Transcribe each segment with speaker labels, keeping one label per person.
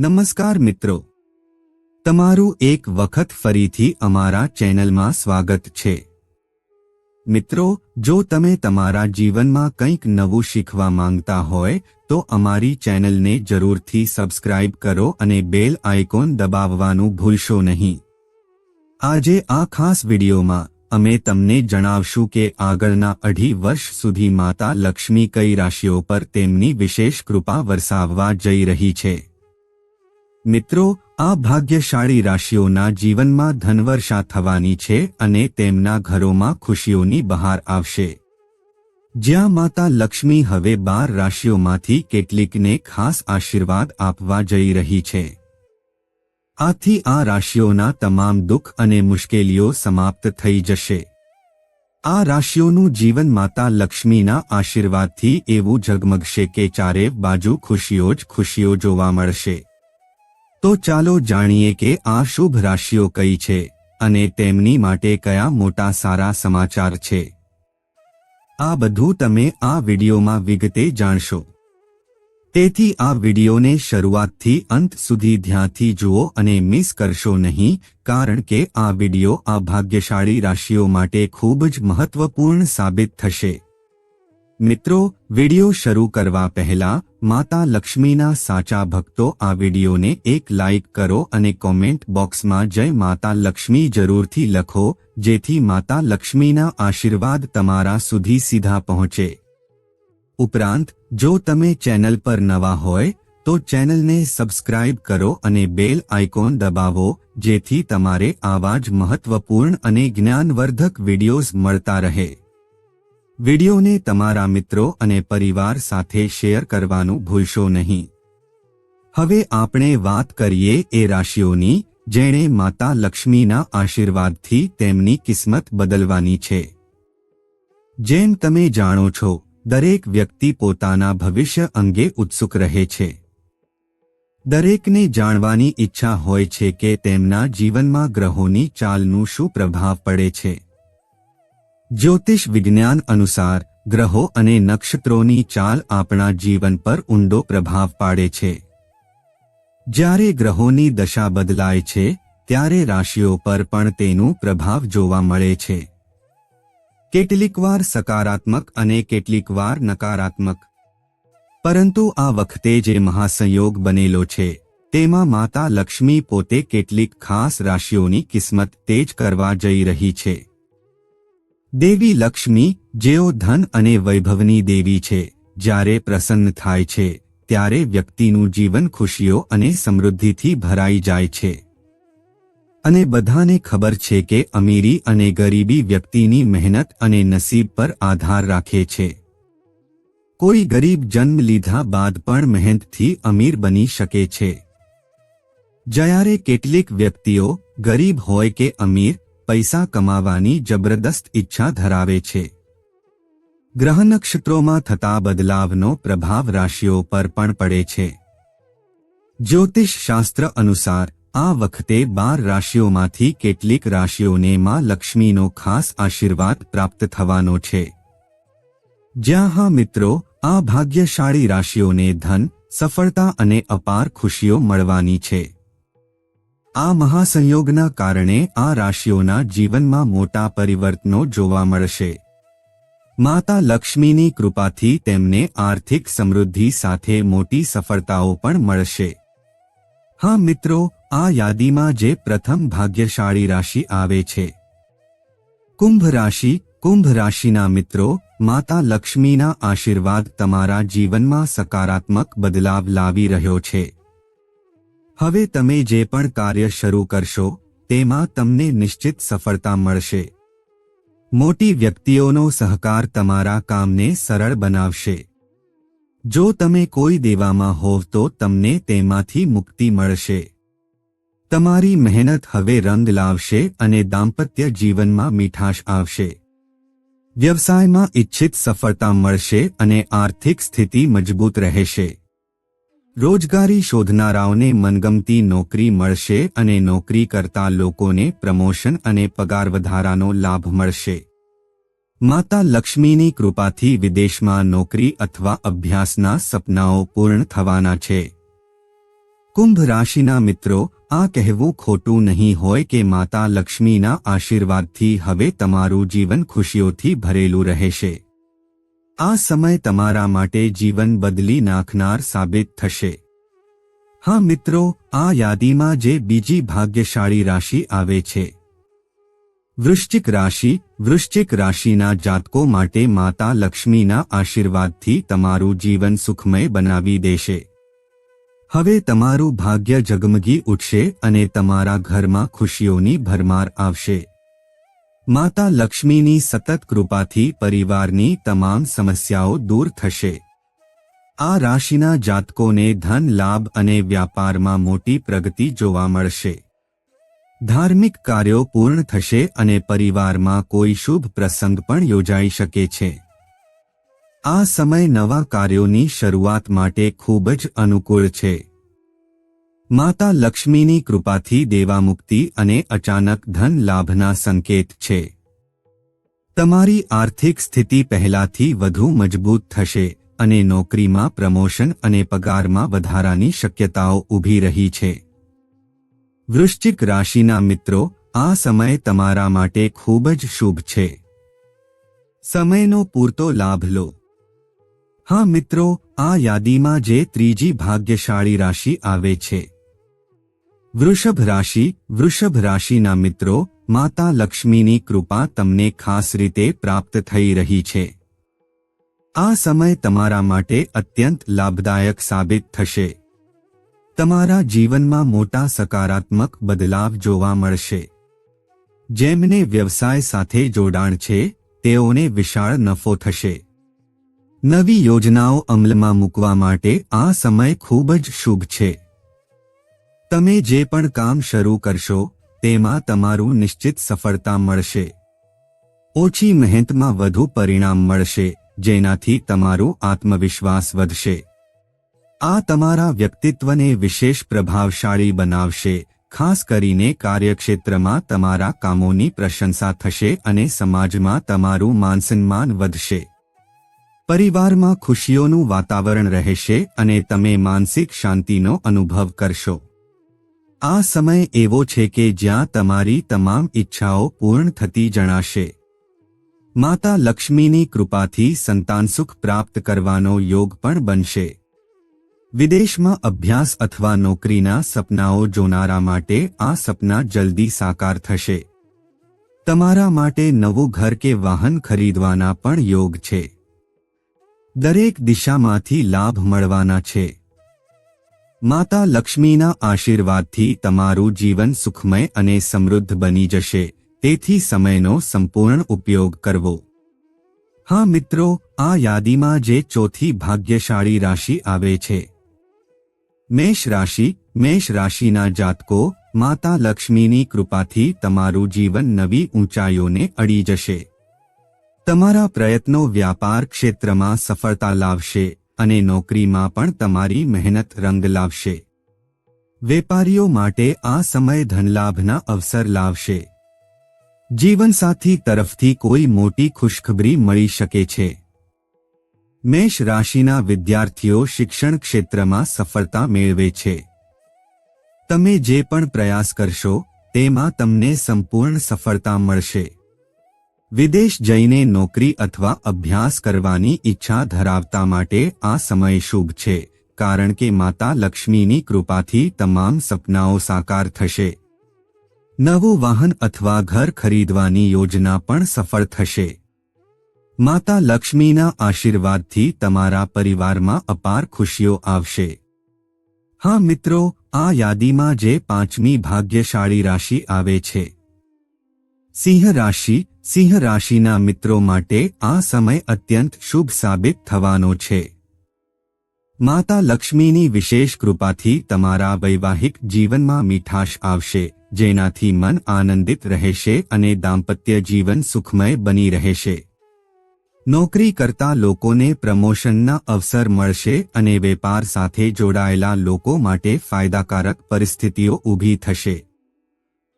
Speaker 1: નમસ્કાર મિત્રો. તમારું એક વખત ફરીથી અમારા ચેનલમાં સ્વાગત છે. મિત્રો, જો તમે તમારા જીવનમાં કંઈક નવું શીખવા માંગતા હોય, તો અમારી ચેનલને જરૂરથી સબસ્ક્રાઇબ કરો અને બેલ આઇકોન દબાવવાનું ભૂલશો નહીં. આજે આ ખાસ વિડીયોમાં અમે તમને જણાવશું કે આગળના અઢી વર્ષ સુધી માતા લક્ષ્મી કઈ રાશિઓ પર તેમની વિશેષ કૃપા વરસાવવા જઈ રહી છે. મિત્રો, આ ભાગ્યશાળી રાશિઓના જીવનમાં ધનવર્ષા થવાની છે અને તેમના ઘરોમાં ખુશીઓની બહાર આવશે. જ્યાં માતા લક્ષ્મી હવે બાર રાશિઓમાંથી કેટલીકને ખાસ આશીર્વાદ આપવા જઈ રહી છે. આથી આ રાશિઓના તમામ દુઃખ અને મુશ્કેલીઓ સમાપ્ત થઈ જશે. આ રાશિઓનું જીવન માતા લક્ષ્મીના આશીર્વાદથી એવું ઝગમગશે કે ચારે બાજુ ખુશીઓ જ ખુશીઓ જોવા મળશે. તો ચાલો જાણીએ કે આ શુભ રાશિઓ કઈ છે અને તેમની માટે કયા મોટા સારા સમાચાર છે. આ બધું તમે આ વિડીયોમાં વિગતે જાણશો. તેથી આ વિડીયોને શરૂઆતથી અંત સુધી ધ્યાનથી જુઓ અને મિસ કરશો નહીં, કારણ કે આ વીડિયો આ ભાગ્યશાળી રાશિઓ માટે ખૂબ જ મહત્વપૂર્ણ સાબિત થશે. મિત્રો, વીડિયો શરૂ કરવા પહેલા માતા લક્ષ્મીના સાચા ભક્તો આ વિડીયોને એક લાઇક કરો અને કોમેન્ટ બોક્સમાં જય માતા લક્ષ્મી જરૂરથી લખો, જેથી માતા લક્ષ્મીના આશીર્વાદ તમારા સુધી સીધા પહોંચે. ઉપરાંત, જો તમે ચેનલ પર નવા હોય, તો ચેનલને સબસ્ક્રાઇબ કરો અને બેલ આઇકોન દબાવો, જેથી તમારે આવા જ મહત્વપૂર્ણ અને જ્ઞાનવર્ધક વિડીયોઝ મળતા રહે. વિડીયોને તમારા મિત્રો અને પરિવાર સાથે શેર કરવાનું ભૂલશો નહીં. હવે આપણે વાત કરીએ એ રાશિઓની, જેણે માતા લક્ષ્મીના આશીર્વાદથી તેમની કિસ્મત બદલવાની છે. જેમ તમે જાણો છો, દરેક વ્યક્તિ પોતાના ભવિષ્ય અંગે ઉત્સુક રહે છે. દરેકને જાણવાની ઈચ્છા હોય છે કે તેમના જીવનમાં ગ્રહોની ચાલનું શું પ્રભાવ પડે છે. જ્યોતિષ વિજ્ઞાન અનુસાર ગ્રહો અને નક્ષત્રોની ચાલ આપણા જીવન પર ઊંડો પ્રભાવ પાડે છે. જ્યારે ગ્રહોની દશા બદલાય છે, ત્યારે રાશિઓ પર પણ તેનું પ્રભાવ જોવા મળે છે. કેટલીકવાર સકારાત્મક અને કેટલીકવાર નકારાત્મક. પરંતુ આ વખતે જે મહાસંયોગ બનેલો છે, તેમાં માતા લક્ષ્મી પોતે કેટલીક ખાસ રાશિઓની કિસ્મત તેજ કરવા જઈ રહી છે. દેવી લક્ષ્મી જેઓ ધન અને વૈભવની દેવી છે, જ્યારે પ્રસન્ન થાય છે, ત્યારે વ્યક્તિનું જીવન ખુશીઓ અને સમૃદ્ધિથી ભરાઈ જાય છે. અને બધાને ખબર છે કે અમીરી અને ગરીબી વ્યક્તિની મહેનત અને નસીબ પર આધાર રાખે છે. કોઈ ગરીબ જન્મ લીધા બાદ પણ મહેનતથી અમીર બની શકે છે. જ્યારે કેટલીક વ્યક્તિઓ ગરીબ હોય કે અમીર પૈસા કમાવાની જબરદસ્ત ઈચ્છા ધરાવે છે. ગ્રહ નક્ષત્રોમાં થતા બદલાવનો પ્રભાવ રાશિઓ પર પણ પડે છે. જ્યોતિષ શાસ્ત્ર અનુસાર, આ વખતે બાર રાશિઓમાંથી કેટલીક રાશિઓને માં લક્ષ્મીનો ખાસ આશીર્વાદ પ્રાપ્ત થવાનો છે. જ્યાં હા મિત્રો, આ ભાગ્યશાળી રાશિઓને ધન, સફળતા અને અપાર ખુશીઓ મળવાની છે. આ મહાસંયોગના કારણે આ રાશિઓના જીવનમાં મોટા પરિવર્તનો જોવા મળશે. માતા લક્ષ્મીની કૃપાથી તેમને આર્થિક સમૃદ્ધિ સાથે મોટી સફળતાઓ પણ મળશે. હા મિત્રો, આ યાદીમાં જે પ્રથમ ભાગ્યશાળી રાશિ આવે છે. કુંભ રાશિ, કુંભ રાશિના મિત્રો, માતા લક્ષ્મીના આશીર્વાદ તમારા જીવનમાં સકારાત્મક બદલાવ લાવી રહ્યો છે. હવે તમે જે પણ કાર્ય શરૂ કરશો, તેમાં તમને નિશ્ચિત સફળતા મળશે. મોટી વ્યક્તિઓનો સહકાર તમારા કામને સરળ બનાવશે. જો તમે કોઈ દેવામાં હોવ તો તમને તેમાંથી મુક્તિ મળશે. તમારી મહેનત હવે રંગ લાવશે અને દાંપત્ય જીવનમાં મીઠાશ આવશે. વ્યવસાયમાં ઇચ્છિત સફળતા મળશે અને આર્થિક સ્થિતિ મજબૂત રહેશે. રોજગારી શોધનારાઓને મનગમતી નોકરી મળશે અને નોકરી કરતા લોકોને પ્રમોશન અને પગાર વધારાનો લાભ મળશે. માતા લક્ષ્મીની કૃપાથી વિદેશમાં નોકરી અથવા અભ્યાસના સપનાઓ પૂર્ણ થવાના છે. કુંભ રાશિના મિત્રો, આ કહેવું ખોટું નહીં હોય કે માતા લક્ષ્મીના આશીર્વાદથી હવે તમારું જીવન ખુશીઓથી ભરેલું રહેશે. આ સમય તમારા માટે જીવન બદલી નાખનાર સાબિત થશે. હા મિત્રો, આ યાદીમાં જે બીજી ભાગ્યશાળી રાશિ આવે છે. વૃશ્ચિક રાશિ, વૃશ્ચિક રાશિના જાતકો માટે માતા લક્ષ્મીના આશીર્વાદથી તમારું જીવન સુખમય બનાવી દેશે. હવે તમારું ભાગ્ય જગમગી ઉઠશે અને તમારા ઘરમાં ખુશીઓની ભરમાર આવશે. માતા લક્ષ્મીની સતત કૃપાથી પરિવારની તમામ સમસ્યાઓ દૂર થશે. આ રાશિના જાતકોને ધન લાભ અને વ્યાપારમાં મોટી પ્રગતિ જોવા મળશે. ધાર્મિક કાર્યો પૂર્ણ થશે અને પરિવારમાં કોઈ શુભ પ્રસંગ પણ યોજાઈ શકે છે. આ સમય નવા કાર્યોની શરૂઆત માટે ખૂબ જ અનુકૂળ છે. માતા લક્ષ્મીની કૃપાથી દેવામુક્તિ અને અચાનક ધન લાભના સંકેત છે. તમારી આર્થિક સ્થિતિ પહેલાથી વધુ મજબૂત થશે અને નોકરીમાં પ્રમોશન અને પગારમાં વધારાની શક્યતાઓ ઊભી રહી છે. વૃશ્ચિક રાશિના મિત્રો, આ સમય તમારા માટે ખૂબ જ શુભ છે. સમયનો પૂરતો લાભ લો. હા મિત્રો, આ યાદીમાં જે ત્રીજી ભાગ્યશાળી રાશિ આવે છે. વૃષભ રાશિ, વૃષભ રાશિના મિત્રો, માતા લક્ષ્મીની કૃપા તમને ખાસ રીતે પ્રાપ્ત થઈ રહી છે. આ સમય તમારા માટે અત્યંત લાભદાયક સાબિત થશે. તમારા જીવનમાં મોટા સકારાત્મક બદલાવ જોવા મળશે. જેમને વ્યવસાય સાથે જોડાણ છે, તેઓને વિશાળ નફો થશે. નવી યોજનાઓ અમલમાં મૂકવા માટે આ સમય ખૂબ જ શુભ છે. તમે જે પણ કામ શરૂ કરશો, તેમાં તમારું નિશ્ચિત સફળતા મળશે. ઓછી મહેનતમાં વધુ પરિણામ મળશે, જેનાથી તમારો આત્મવિશ્વાસ વધશે. આ તમારા વ્યક્તિત્વને વિશેષ પ્રભાવશાળી બનાવશે, ખાસ કરીને કાર્યક્ષેત્રમાં તમારા કામોની પ્રશંસા થશે અને સમાજમાં તમારું માનસન્માન વધશે. પરિવારમાં ખુશીઓનું વાતાવરણ રહેશે અને તમે માનસિક શાંતિનો અનુભવ કરશો. આ સમય એવો છે કે જ્યાં તમારી તમામ ઈચ્છાઓ પૂર્ણ થતી જણાશે. માતા લક્ષ્મીની કૃપાથી સંતાનસુખ પ્રાપ્ત કરવાનો યોગ પણ બનશે. વિદેશમાં અભ્યાસ અથવા નોકરીના સપનાઓ જોનારા માટે આ સપના જલ્દી સાકાર થશે. તમારા માટે નવું ઘર કે વાહન ખરીદવાના પણ યોગ છે. દરેક દિશામાંથી લાભ મળવાના છે. માતા લક્ષ્મીના આશીર્વાદથી તમારું જીવન સુખમય અને સમૃદ્ધ બની જશે. તેથી સમયનો સંપૂર્ણ ઉપયોગ કરવો. હા મિત્રો, આ યાદીમાં જે ચોથી ભાગ્યશાળી રાશિ આવે છે. મેષ રાશિ, મેષ રાશિના જાતકો, માતા લક્ષ્મીની કૃપાથી તમારું જીવન નવી ઊંચાઈઓને અડી જશે. તમારા પ્રયત્નો વ્યાપાર ક્ષેત્રમાં સફળતા લાવશે. અને નોકરીમાં પણ તમારી મહેનત રંગ લાવશે. વેપારીઓ માટે આ સમય ધનલાભના અવસર લાવશે. જીવનસાથી તરફથી કોઈ મોટી ખુશખબરી મળી શકે છે. મેષ રાશિના વિદ્યાર્થીઓ શિક્ષણ ક્ષેત્રમાં સફળતા મેળવે છે. તમે જે પણ પ્રયાસ કરશો, તેમાં તમને સંપૂર્ણ સફળતા મળશે. વિદેશ જઈને નોકરી અથવા અભ્યાસ કરવાની ઈચ્છા ધરાવતા માટે આ સમય શુભ છે, કારણ કે માતા લક્ષ્મીની કૃપાથી તમામ સપનાઓ સાકાર થશે. નવું વાહન અથવા ઘર ખરીદવાની યોજના પણ સફળ થશે. માતા લક્ષ્મીના આશીર્વાદથી તમારા પરિવારમાં અપાર ખુશીઓ આવશે. હા મિત્રો, આ યાદીમાં જે પાંચમી ભાગ્યશાળી રાશિ આવે છે સિંહ રાશિ સિંહ રાશિના મિત્રો માટે આ સમય અત્યંત શુભ સાબિત થવાનો છે. માતા લક્ષ્મીની વિશેષ કૃપાથી તમારા વૈવાહિક જીવનમાં મીઠાશ આવશે, જેનાથી મન આનંદિત રહેશે અને દાંપત્ય જીવન સુખમય બની રહેશે. નોકરી કરતા લોકોને પ્રમોશનના અવસર મળશે અને વેપાર સાથે જોડાયેલા લોકો માટે ફાયદાકારક પરિસ્થિતિઓ ઊભી થશે.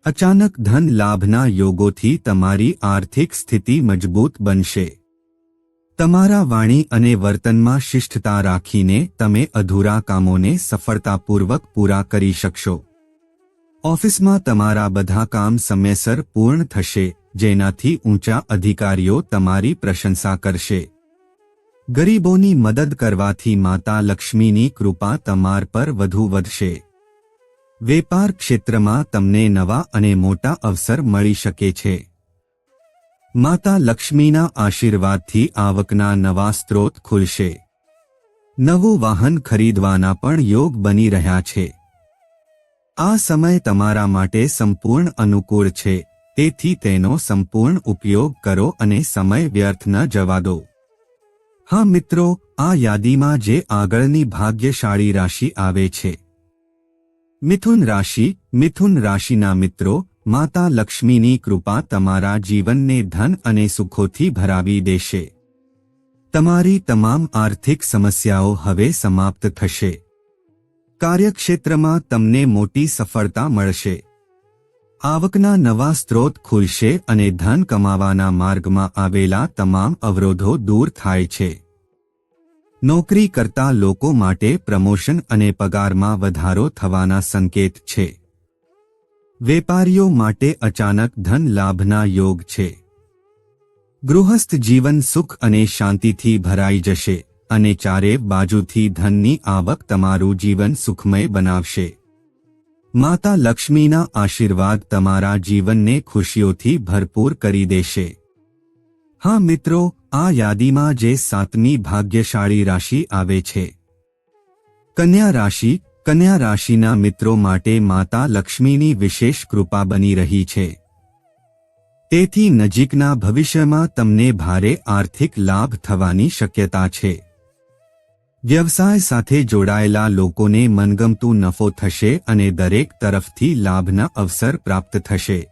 Speaker 1: અચાનક ધન લાભના યોગોથી તમારી આર્થિક સ્થિતિ મજબૂત બનશે. તમારા વાણી અને વર્તનમાં શિષ્ટતા રાખીને તમે અધૂરા કામોને સફળતાપૂર્વક પૂરા કરી શકશો. ઓફિસમાં તમારા બધા કામ સમયસર પૂર્ણ થશે, જેનાથી ઊંચા અધિકારીઓ તમારી પ્રશંસા કરશે. ગરીબોની મદદ કરવાથી માતા લક્ષ્મીની કૃપા તમાર પર વધુ વધશે. વેપાર ક્ષેત્રમાં તમને નવા અને મોટા અવસર મળી શકે છે. માતા લક્ષ્મીના આશીર્વાદથી આવકના નવા સ્ત્રોત ખુલશે. નવું વાહન ખરીદવાના પણ યોગ બની રહ્યા છે. આ સમય તમારા માટે સંપૂર્ણ અનુકૂળ છે, તેથી તેનો સંપૂર્ણ ઉપયોગ કરો અને સમય વ્યર્થ ન જવા દો. હા મિત્રો, આ યાદીમાં જે આગળની ભાગ્યશાળી રાશિ આવે છે. મિથુન રાશિ, મિથુન રાશિના મિત્રો, માતા લક્ષ્મીની કૃપા તમારા જીવનને ધન અને સુખોથી ભરાવી દેશે. તમારી તમામ આર્થિક સમસ્યાઓ હવે સમાપ્ત થશે. કાર્યક્ષેત્રમાં તમને મોટી સફળતા મળશે. આવકના નવા સ્ત્રોત ખુલશે અને ધન કમાવાના માર્ગમાં આવેલા તમામ અવરોધો દૂર થાય છે. નોકરી કરતા લોકો માટે પ્રમોશન અને પગારમાં વધારો થવાના સંકેત છે. વેપારીઓ માટે અચાનક ધન લાભના યોગ છે. ગૃહસ્થ જીવન સુખ અને શાંતિથી ભરાઈ જશે અને ચારે બાજુથી ધનની આવક તમારું જીવન સુખમય બનાવશે. માતા લક્ષ્મીના આશીર્વાદ તમારા જીવનને ખુશીઓથી ભરપૂર કરી દેશે. હા મિત્રો આ યાદીમાં જે સાતમી ભાગ્યશાળી રાશિ આવે છે. કન્યા રાશિ, કન્યા રાશિના મિત્રો માટે માતા લક્ષ્મીની વિશેષ કૃપા બની રહી છે. તેથી નજીકના ભવિષ્યમાં તમને ભારે આર્થિક લાભ થવાની શક્યતા છે. વ્યવસાય સાથે જોડાયેલા લોકોને મનગમતું નફો થશે અને દરેક તરફથી લાભના અવસર પ્રાપ્ત થશે.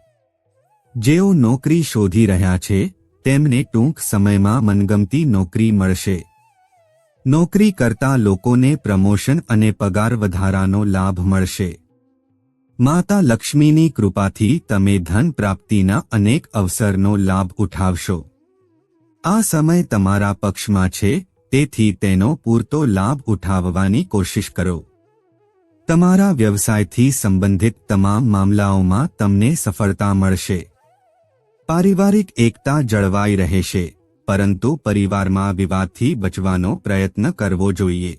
Speaker 1: જેઓ નોકરી શોધી રહ્યા છે તેમને ટૂંક સમયમાં મનગમતી નોકરી મળશે. નોકરી કરતા લોકોને પ્રમોશન અને પગાર વધારાનો લાભ મળશે. માતા લક્ષ્મીની કૃપાથી તમે ધન પ્રાપ્તિના અનેક અવસરનો લાભ ઉઠાવશો. આ સમય તમારા પક્ષમાં છે, તેથી તેનો પૂરતો લાભ ઉઠાવવાની કોશિશ કરો. તમારા વ્યવસાયથી સંબંધિત તમામ મામલાઓમાં તમને સફળતા મળશે. પારિવારિક એકતા જળવાઈ રહેશે, પરંતુ પરિવારમાં વિવાદથી બચવાનો પ્રયત્ન કરવો જોઈએ.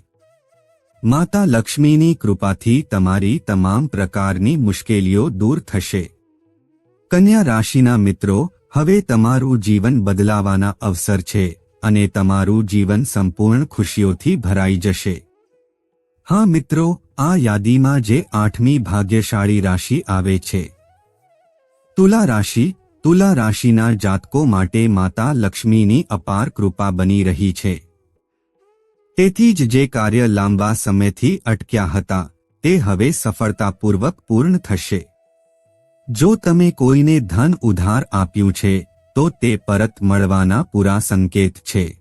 Speaker 1: માતા લક્ષ્મીની કૃપાથી તમારી તમામ પ્રકારની મુશ્કેલીઓ દૂર થશે. કન્યા રાશિના મિત્રો, હવે તમારું જીવન બદલાવાના અવસર છે અને તમારું જીવન સંપૂર્ણ ખુશીઓથી ભરાઈ જશે. હા મિત્રો, આ યાદીમાં જે આઠમી ભાગ્યશાળી રાશિ આવે છે. તુલા રાશિ તુલા રાશિના જાતકો માટે માતા લક્ષ્મીની અપાર કૃપા બની રહી છે. તેથી જ જે કાર્ય લાંબા સમયથી અટક્યા હતા, તે હવે સફળતાપૂર્વક પૂર્ણ થશે. જો તમે કોઈને ધન ઉધાર આપ્યું છે, તો તે પરત મળવાના પૂરા સંકેત છે.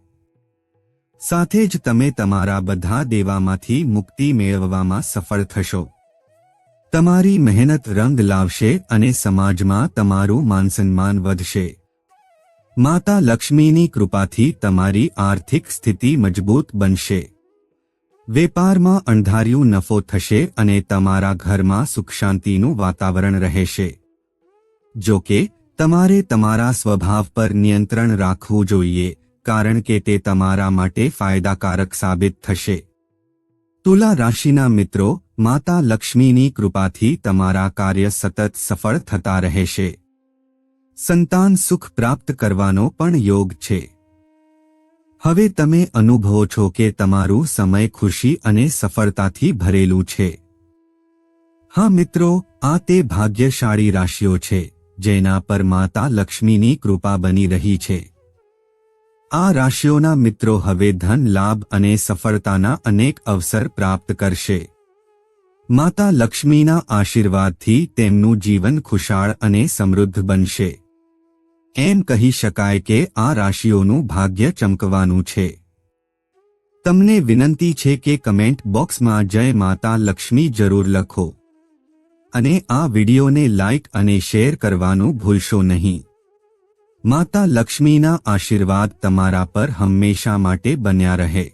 Speaker 1: સાથે જ તમે તમારા બધા દેવામાંથી મુક્તિ મેળવવામાં સફળ થશો. તમારી મહેનત રંગ લાવશે અને સમાજમાં તમારું માનસન્માન વધશે. માતા લક્ષ્મીની કૃપાથી તમારી આર્થિક સ્થિતિ મજબૂત બનશે. વેપારમાં અણધાર્યું નફો થશે અને તમારા ઘરમાં સુખ શાંતિનું વાતાવરણ રહેશે. જો કે, તમારે તમારા સ્વભાવ પર નિયંત્રણ રાખવું જોઈએ, કારણ કે તે તમારા માટે ફાયદાકારક સાબિત થશે. તુલા રાશિના મિત્રો માતા લક્ષ્મીની કૃપાથી તમારા કાર્ય સતત સફળ થતા રહેશે. સંતાન સુખ પ્રાપ્ત કરવાનો પણ યોગ છે. હવે તમે અનુભવો છો કે તમારું સમય ખુશી અને સફળતાથી ભરેલું છે. હા મિત્રો, આ તે ભાગ્યશાળી રાશિઓ છે, જેના પર માતા લક્ષ્મીની કૃપા બની રહી છે. આ રાશિઓના મિત્રો હવે ધન લાભ અને સફળતાના અનેક અવસર પ્રાપ્ત કરશે. માતા લક્ષ્મીના આશીર્વાદથી તેમનું જીવન ખુશાળ અને સમૃદ્ધ બનશે. એમ કહી શકાય કે આ રાશિઓનું ભાગ્ય ચમકવાનું છે. તમને વિનંતી છે કે કમેન્ટ બોક્સમાં જય માતા લક્ષ્મી જરૂર લખો. અને આ વિડિયોને લાઇક અને શેર કરવાનું ભૂલશો નહીં. માતા લક્ષ્મીના આશીર્વાદ તમારા પર હંમેશા માટે બન્યા રહે.